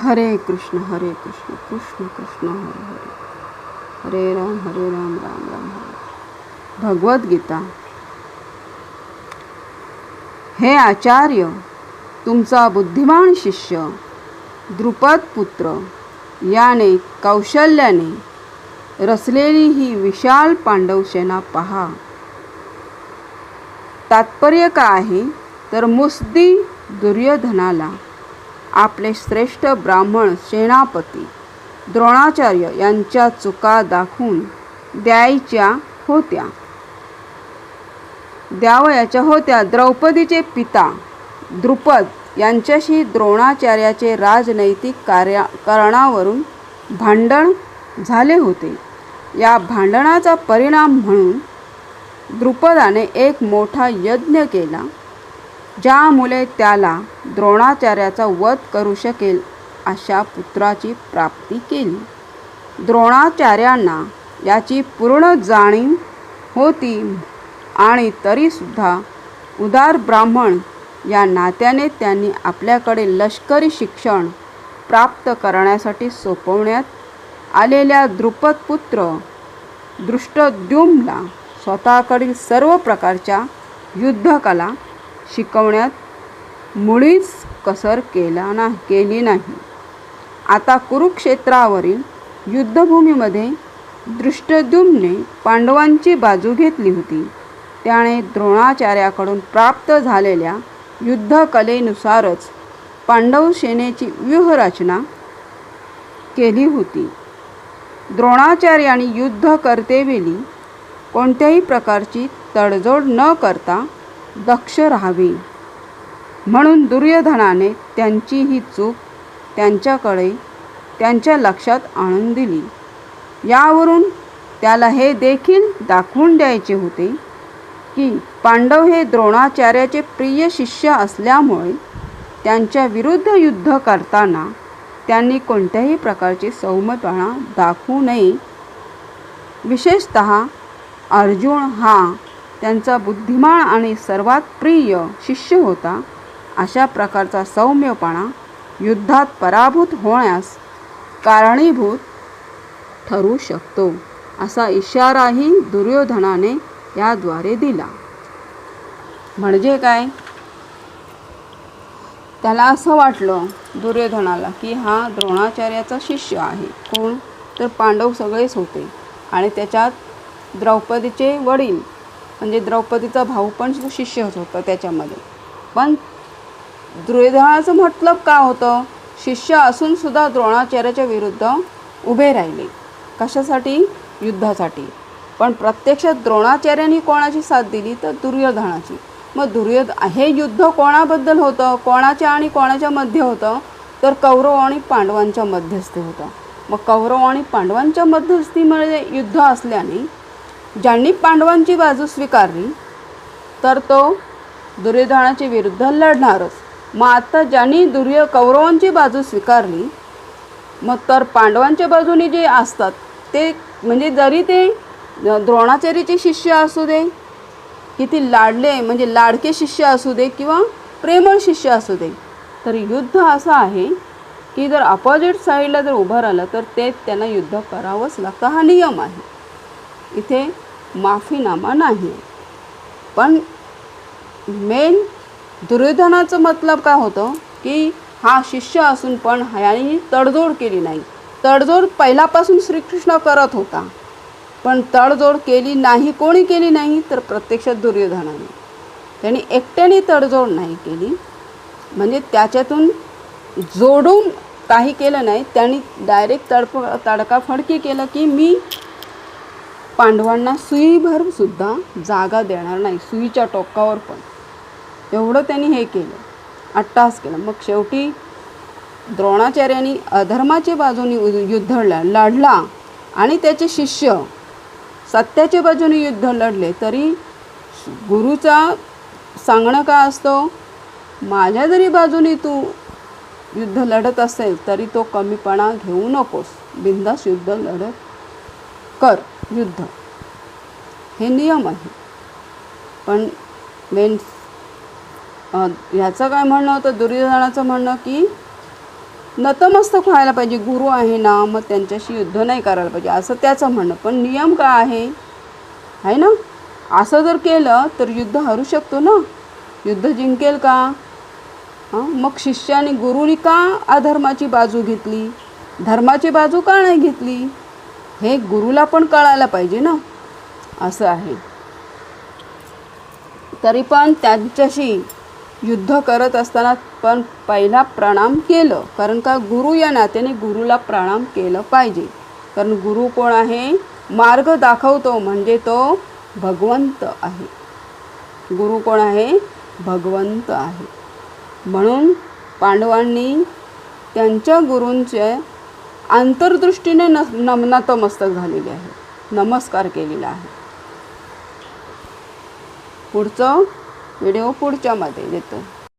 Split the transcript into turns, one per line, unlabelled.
हरे कृष्ण हरे कृष्ण कृष्ण कृष्ण हरे हरे। हरे राम हरे राम राम राम हरे भगवद्गीता हे आचार्य तुमचा बुद्धिमान शिष्य द्रुपद पुत्र याने कौशल्याने रचलेली ही विशाल पांडव सेना पहा। तात्पर्य काय आहे? तर मुस्दी दुर्योधनाला आपले श्रेष्ठ ब्राह्मण सेनापती द्रोणाचार्य यांच्या चुका दाखवून द्यायच्या होत्या. द्यावयाच्या होत्या द्रौपदीचे पिता द्रुपद यांच्याशी द्रोणाचार्याचे राजनैतिक कार्या कारणावरून भांडण झाले होते. या भांडणाचा परिणाम म्हणून द्रुपदाने एक मोठा यज्ञ केला. ज्यामुळे त्याला द्रोणाचार्याचा वध करू शकेल अशा पुत्राची प्राप्ती केली. द्रोणाचार्यांना याची पूर्ण जाणीव होती आणि तरीसुद्धा उदार ब्राह्मण या नात्याने त्यांनी आपल्याकडे लष्करी शिक्षण प्राप्त करण्यासाठी सोपवण्यात आलेल्या द्रुपदपुत्र दृष्टद्युम्नला स्वतःकडील सर्व प्रकारच्या युद्धकला शिकवण्यात मुळीच कसर केला ना केली नाही. आता कुरुक्षेत्रावरील युद्धभूमीमध्ये दृष्टद्युम्ने पांडवांची बाजू घेतली होती. त्याने द्रोणाचार्याकडून प्राप्त झालेल्या युद्धकलेनुसारच पांडव सेनेची व्यूहरचना केली होती. द्रोणाचार्याने युद्ध करतेवेळी कोणत्याही प्रकारची तडजोड न करता दक्ष राहावे. म्हणून दुर्योधनाने त्यांची ही चूक त्यांच्याकडे त्यांच्या लक्षात आणून दिली. यावरून त्याला हे देखील दाखवून द्यायचे होते की पांडव हे द्रोणाचार्याचे प्रिय शिष्य असल्यामुळे त्यांच्या विरुद्ध युद्ध करताना त्यांनी कोणत्याही प्रकारची सौम्यपणा दाखवू नये. विशेषत अर्जुन हा त्यांचा बुद्धिमान आणि सर्वात प्रिय शिष्य होता. अशा प्रकारचा सौम्यपणा युद्धात पराभूत होण्यास कारणीभूत ठरू शकतो असा इशाराही दुर्योधनाने याद्वारे दिला. म्हणजे काय? त्याला असं वाटलं दुर्योधनाला की हा द्रोणाचार्याचा शिष्य आहे. कोण? तर पांडव सगळेच होते आणि त्याच्यात द्रौपदीचे वडील म्हणजे द्रौपदीचा भाऊ पण शिष्यच होता त्याच्यामध्ये. पण दुर्योधनाचं मतलब का होतं? शिष्य असूनसुद्धा द्रोणाचार्याच्या विरुद्ध उभे राहिले. कशासाठी? युद्धासाठी. पण प्रत्यक्षात द्रोणाचार्यांनी कोणाची साथ दिली तर दुर्योधनाची. मग दुर्योध हे युद्ध कोणाबद्दल होतं? कोणाच्या आणि कोणाच्या मध्ये होतं? तर कौरव आणि पांडवांच्या मध्यस्थी होतं. मग कौरव आणि पांडवांच्या मध्यस्थीमध्ये युद्ध असल्याने ज्यांनी पांडवांची बाजू स्वीकारली तर तो दुर्योधनाच्या विरुद्ध लढणारच. मग आता ज्यांनी दुर्य कौरवांची बाजू स्वीकारली मग तर पांडवांच्या बाजूने जे असतात ते म्हणजे जरी ते द्रोणाचार्याचे शिष्य असू दे किती लाडले म्हणजे लाडके शिष्य असू दे किंवा प्रेमळ शिष्य असू दे तर युद्ध असं आहे की जर अपोजिट साईडला जर उभं राहिलं तर ते त्यांना युद्ध करावंच लागतं. हा नियम आहे. इथे माफीनामा नाही. पण मेन दुर्योधनाचं मतलब काय होतं? की हा शिष्य असून पण ह्याने तडजोड केली नाही. तडजोड पहिल्यापासून श्रीकृष्ण करत होता. पण तडजोड केली नाही कोणी केली नाही? तर प्रत्यक्षात दुर्योधनाने. त्याने एकट्याने तडजोड नाही केली. म्हणजे त्याच्यातून जोडून काही केलं नाही. त्यांनी डायरेक्ट तडफ तडकाफडकी केलं की मी पांडवांना सुईभर सुद्धा जागा देणार नाही सुईच्या टोकावर पण. एवढं त्यांनी हे केलं अट्टास केलं. मग शेवटी द्रोणाचार्यांनी अधर्माच्या बाजूने युद्ध लढला आणि त्याचे शिष्य सत्याच्या बाजूने युद्ध लढले. तरी गुरुचा सांगणं का असतो? माझ्या जरी बाजूने तू युद्ध लढत असेल तरी तो कमीपणा घेऊ नकोस. बिंदास युद्ध लढत कर. युद्ध. हे नियम आहे. पण मेन ह्याचं काय म्हणणं होतं? दुर्योधनाचं म्हणणं की नतमस्तक व्हायला पाहिजे. गुरु आहे ना मग त्यांच्याशी युद्ध नाही करायला पाहिजे. असं त्याचं म्हणणं. पण नियम काय आहे? आहे ना? असं जर केलं तर युद्ध हरू शकतो ना? युद्ध जिंकेल का? हां मग शिष्याने गुरुनी का अधर्माची बाजू घेतली? धर्माची बाजू का नाही घेतली? हे गुरुला पण कळायला पाहिजे ना? असं आहे. तरी पण त्यांच्याशी युद्ध करत असताना पण पहिला प्रणाम केलं. कारण का गुरु या नात्याने गुरुला प्रणाम केलं पाहिजे. कारण गुरु कोण आहे? मार्ग दाखवतो म्हणजे तो भगवंत आहे. गुरु कोण आहे? भगवंत आहे. म्हणून पांडवांनी त्यांच्या गुरूंचे आंतरदृष्टीने न नम नतमस्तक आहे. नमस्कार केलेला आहे. पुढचं व्हिडिओ पुढच्यामध्ये देतो.